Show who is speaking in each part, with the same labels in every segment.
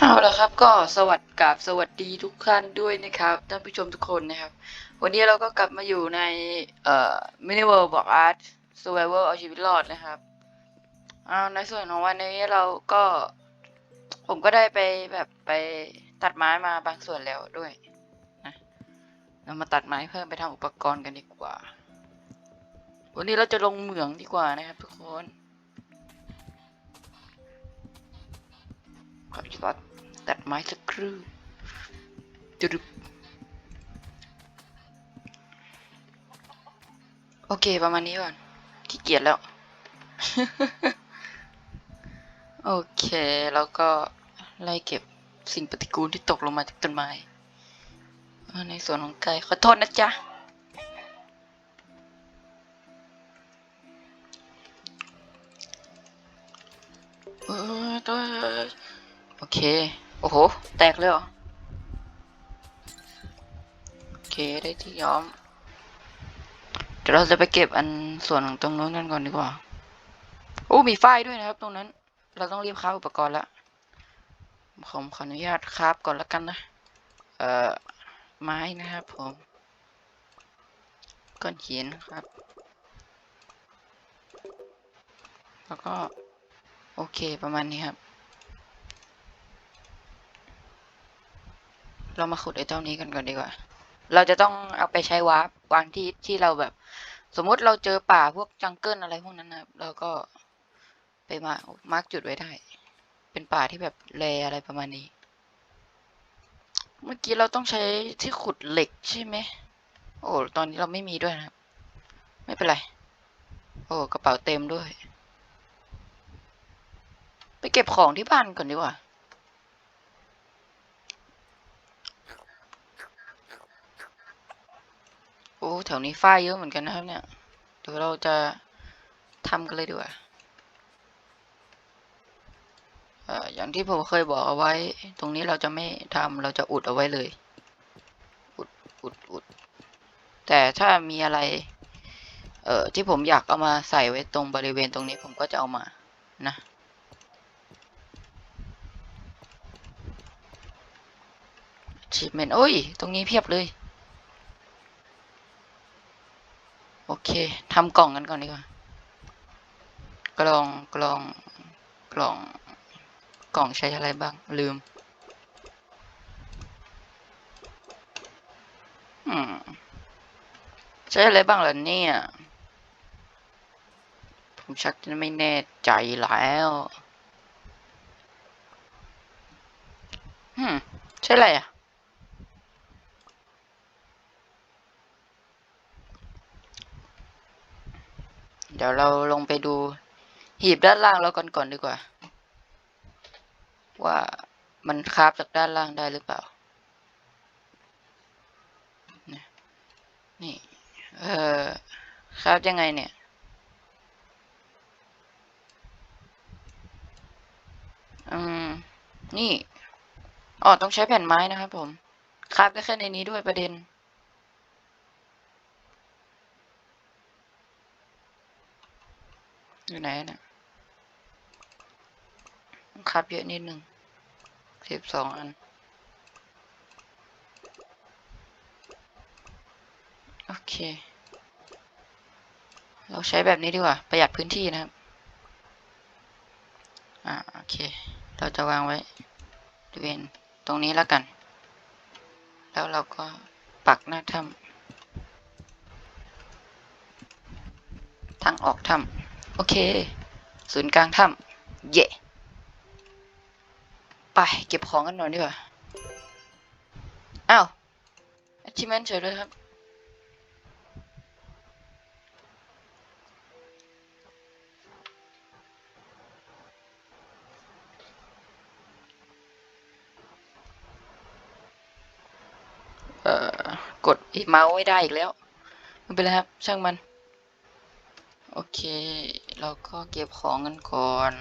Speaker 1: เอาละครับก็สวัสดีกับสวัสดีทุกท่านด้วยนะครับท่านผู้ชมทุกคนนะครับ วันนี้เราก็กลับมาอยู่ในเอ่อ Mini World Block Art Survival เอาชีวิตรอดนะครับอาในส่วนของวันนี้เราก็ ผมก็ได้ไปแบบไปตัดไม้มาบางส่วนแล้วด้วยนะเรามาตัดไม้เพิ่มไปทำอุปกรณ์กันดีกว่า วันนี้เราจะลงเหมืองดีกว่านะครับ ทุกคนขอตัด ตัดไม้สักครู่จุดโอเค ประมาณนี้ก่อนขี้เกียจแล้ว โอเค แล้วก็ไล่เก็บสิ่งปฏิกูลที่ตกลงมาจากต้นไม้ในส่วนของไก่ขอโทษนะจ๊ะเออตัวโอเค โอ้โห แตกเลยเหรอ โอเค ได้ที่ย้อม เดี๋ยวเราจะไปเก็บอันส่วนของตรงนู้นกันก่อนดีกว่า โอ้ มีฝ้ายด้วยนะครับตรงนั้น เราต้องรีบค้าอุปกรณ์ละ ผมขออนุญาตคราฟก่อนล้วกันนะ เอ่อ ไม้นะครับผมก้อนหินครับ แล้วก็ โอเคประมาณนี้ครับ เรามาขุดไอ้เจ้านี้กันก่อนดีกว่า เราจะต้องเอาไปใช้วาร์ปวางที่ที่เราแบบ สมมุติเราเจอป่าพวกจังเกิลอะไรพวกนั้นนะเราก็ไปมามาร์กจุดไว้ได้ เป็นป่าที่แบบแรอะไรประมาณนี้ เมื่อกี้เราต้องใช้ที่ขุดเหล็กใช่ไหมโอ้ตอนนี้เราไม่มีด้วยนะครับ ไม่เป็นไร โอ้กระเป๋าเต็มด้วย ไปเก็บของที่บ้านก่อนดีกว่า แถวนี้ฝ้ายเยอะเหมือนกันนะครับ เนี่ยเดี๋ยวเราจะทำกันเลยดีกว่าอย่างที่ผมเคยบอกเอาไว้ ตรงนี้เราจะไม่ทำเราจะอุดเอาไว้เลย อุดอุดอุดแต่ถ้ามีอะไร เอ่อที่ผมอยากเอามาใส่ไว้ตรงบริเวณตรงนี้ผมก็จะเอามานะ achievement โอ้ย ตรงนี้เพียบเลย โอเคทำกล่องกันก่อนดีกว่า กล่อง กล่อง กล่อง กล่องใช้อะไรบ้าง ลืม อืม ใช้อะไรบ้างล่ะเนี่ย ผมชักจะไม่แน่ใจแล้วอืม ใช่อะไรอะ เดี๋ยวเราลงไปดูหีบด้านล่างเราก่อนก่อนดีกว่า ว่ามันคาบจากด้านล่างได้หรือเปล่า นี่ เออคาบยังไงเนี่ยอืมนี่อ๋อต้องใช้แผ่นไม้นะครับผมคาบได้แค่ในนี้ด้วยประเด็น อยู่ไหนน่ะครับเยอะนิดหนึ่งสิบสองอันโอเค เราใช้แบบนี้ดีกว่า ประหยัดพื้นที่นะครับ อ่าโอเค เราจะวางไว้บริเวณตรงนี้แล้วกัน แล้วเราก็ปักหน้าถ้ำทางออกถ้ำ โอเค ศูนย์กลางถ้ำเย่ไป เก็บของกันหน่อยดีกว่า อ้าว achievement เฉยเลยครับ เอ่อ กดเมาส์ไม่ได้อีกแล้ว ไม่เป็นไรครับ ช่างมัน โอเค เราก็เก็บของกันก่อน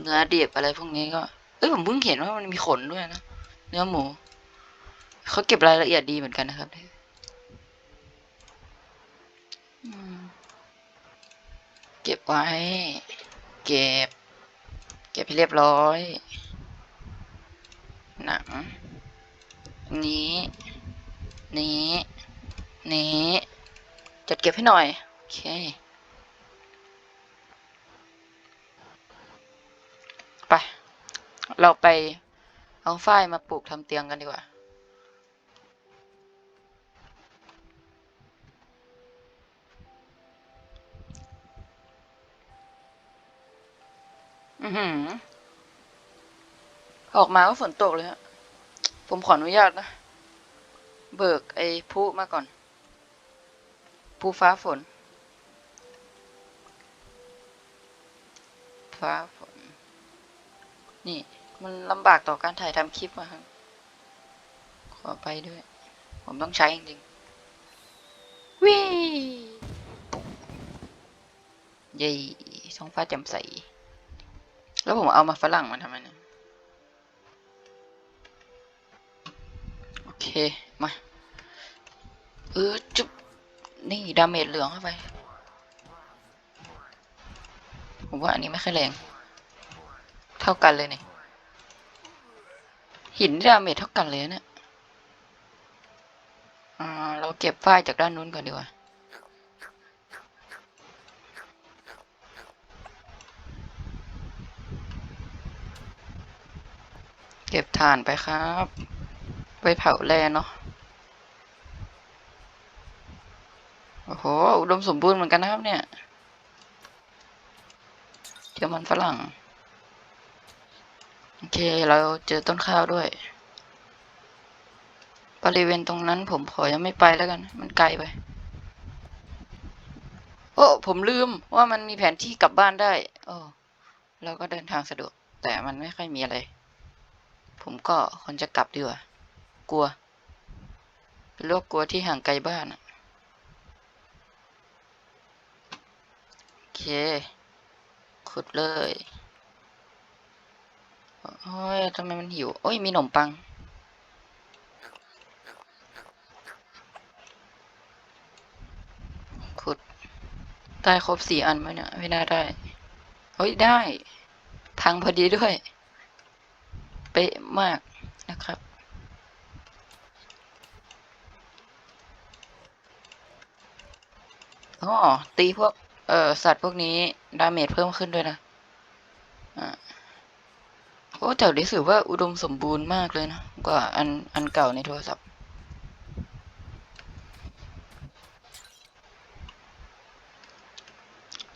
Speaker 1: เนื้อดิบอะไรพวกนี้ก็ เอ้ยผมเพิ่งเห็นว่ามันมีขนด้วยนะ เนื้อหมู เขาเก็บรายละเอียดดีเหมือนกันนะครับอืมเก็บไว้ เก็บ เก็บให้เรียบร้อย หนัง นี้ นี้ นี้ จัดเก็บให้หน่อย โอเค ไป เราไปเอาฝ้ายมาปลูกทำเตียงกันดีกว่าอือหือออกมาก็ฝนตกเลยฮะ ผมขออนุญาตนะ เบิกไอ้พุมาก่อนพุฟ้าฝน ฟ้าฝน นี่ มันลำบากต่อการถ่ายทำคลิปอะครับ ขอไปด้วย ผมต้องใช้จริงๆวิเย้ท้องฟ้าแจ่มใส แล้วผมเอามาฝรั่งมาทำไมเนี่ยโอเค มา เออจุบนี่ ดาเมจเหลืองเข้าไป ผมว่าอันนี้ไม่ค่อยแรง เท่ากันเลยนี่ หินดาเมจเท่ากันเลยนะเนี่ยเราเก็บฝ้ายจากด้านนู้นก่อนดีกว่า เก็บถ่านไปครับ ไปเผาแร่เนาะ โอ้โห อุดมสมบูรณ์เหมือนกันนะครับเนี่ย เจอมันฝรั่ง โอเค เราเจอต้นข้าวด้วย บริเวณตรงนั้นผมขอยังไม่ไปแล้วกัน มันไกลไป โอ้ ผมลืมว่ามันมีแผนที่กลับบ้านได้ โอ้เราก็เดินทางสะดวก แต่มันไม่ค่อยมีอะไร ผมก็ควรจะกลับดีกว่า กลัว เป็นโรคกลัวที่ห่างไกลบ้านโอเค ขุดเลย โอ้ยทำไมมันหิวโอ้ยมีขนมปัง ขุด ได้ครบสี่อันไหมเนี่ย ไม่น่าได้ เฮ้ย ได้พังพอดีด้วย เป๊ะมากนะครับอ๋อตีพวก เอ่อ สัตว์พวกนี้ ดาเมจเพิ่มขึ้นด้วยนะ อ้แต่รู้สึกว่าอุดมสมบูรณ์มากเลยนะ กว่าอันอันเก่าในโทรศัพท์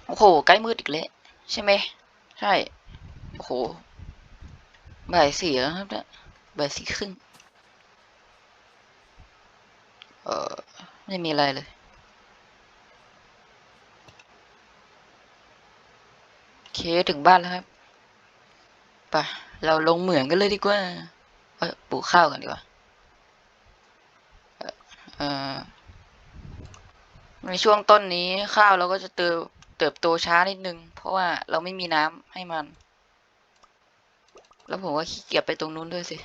Speaker 1: โอ้โหใกล้มืดอีกแล้วใช่ไหมใช่โอ้โหบ่ายสี่แล้วครับเนี่ยบ่ายสี่ครึ่งเออไม่มีอะไรเลยโอเคถึงบ้านแล้วครับไป เราลงเหมืองกันเลยดีกว่าเออปลูกข้าวกันดีกว่าเออในช่วงต้นนี้ข้าวเราก็จะเติบเติบโตช้านิดนึง เพราะว่าเราไม่มีน้ำให้มัน แล้วผมว่าขี้เกียจไปตรงนู้นด้วยสิ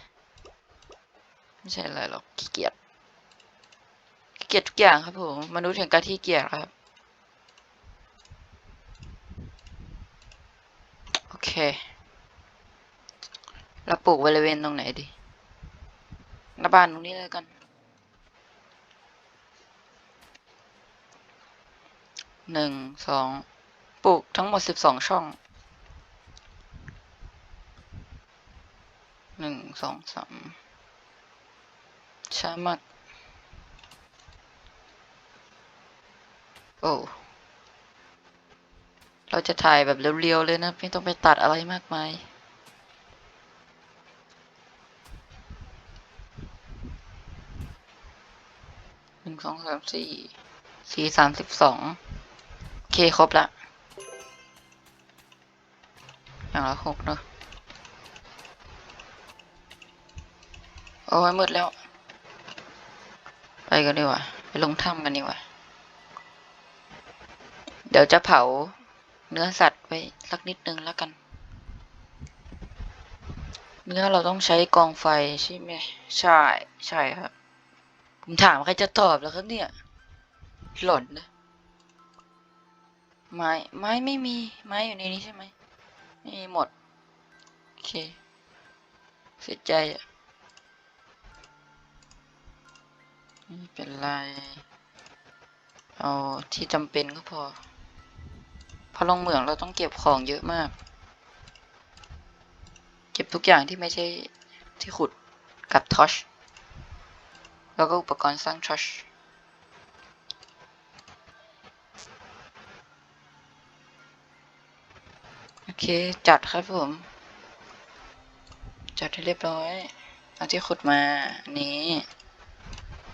Speaker 1: ไม่ใช่อะไรหรอกขี้เกียจขี้เกียจทุกอย่างครับผมมนุษย์แห่งการขี้เกียจครับ โอเค เราปลูกบริเวณตรงไหนดีหน้าบ้านตรงนี้เลยกันหนึ่งสองปลูกทั้งหมดสิบสองช่องหนึ่งสองสามช้ามากโอ้เราจะถ่ายแบบเรียวๆเลยนะ ไม่ต้องไปตัดอะไรมากมาย งสองสามสี่สี่สามสิบสองโอเคครบละอย่างละหกเนอะโอ้ยมืดแล้ว ไปกันดีกว่า ไปลงถ้ำกันดีกว่า เดี๋ยวจะเผาเนื้อสัตว์ไว้สักนิดนึงแล้วกัน เนื้อเราต้องใช้กองไฟใช่ไหม ใช่ ใช่ครับ ผมถามใครจะตอบแล้วครับเนี่ย หล่นนะไม้ไม้ไม่มีไม้อยู่ในนี้ใช่ไหมไม่มีหมด โอเค เสียใจอะไม่เป็นไร เอาที่จำเป็นก็พอ พอลงเมืองเราต้องเก็บของเยอะมาก เก็บทุกอย่างที่ไม่ใช่ที่ขุดกับทอช แล้วก็อุปกรณ์สร้างทอชโอเค จัดครับผม จัดให้เรียบร้อย เอาที่ขุดมานี้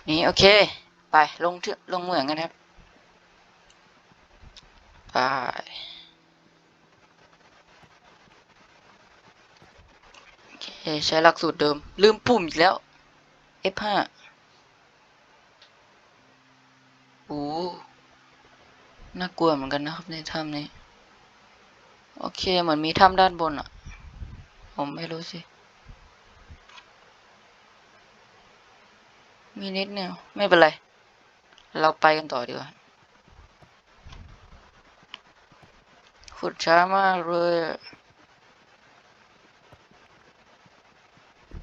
Speaker 1: นี่โอเค ไป ลงที่ลงเหมืองกันครับ ไปโอเคใช้หลักสูตรเดิม ลืมปุ่มอีกแล้ว F5 โอ้น่ากลัวเหมือนกันนะครับในถ้ำนี้ โอเคเหมือนมีถ้ำด้านบนอะผมไม่รู้สิ มีนิดเดียวไม่เป็นไร เราไปกันต่อดีกว่า ขุดช้ามากเลย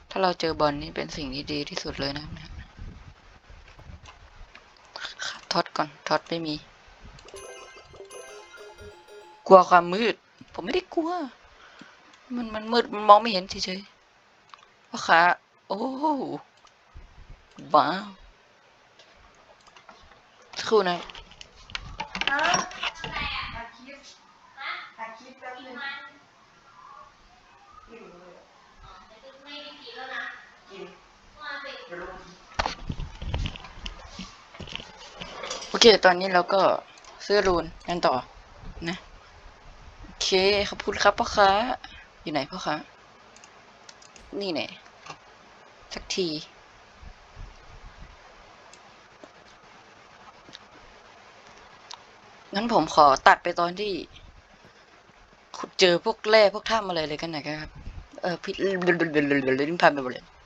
Speaker 1: ถ้าเราเจอบอลนี่เป็นสิ่งที่ดีที่สุดเลยนะครับเนี่ยขับท็ อตก่อนท็อตไม่มี กลัวความมืด ผมไม่ได้กลัว มันมันมืดมันมองไม่เห็นเฉยๆว่าขาโอ้ว้าวสักครู่นะ
Speaker 2: อาคิดอาคิดแป๊บนึงอิ่มเลยอะกิน เดี๋ยวลง
Speaker 1: โอเค ตอนนี้เราก็ซื้อรูนกันต่อนะโอเคขอบคุณครับพ่อค้าอยู่ไหนพ่อค้านี่แน่สักทีงั้นผมขอตัดไปตอนที่ขุดเจอพวกแร่พวกถ้ำอะไรเลยกันหน่อยครับ เออพี่ลิ้นพันไปหมดเลย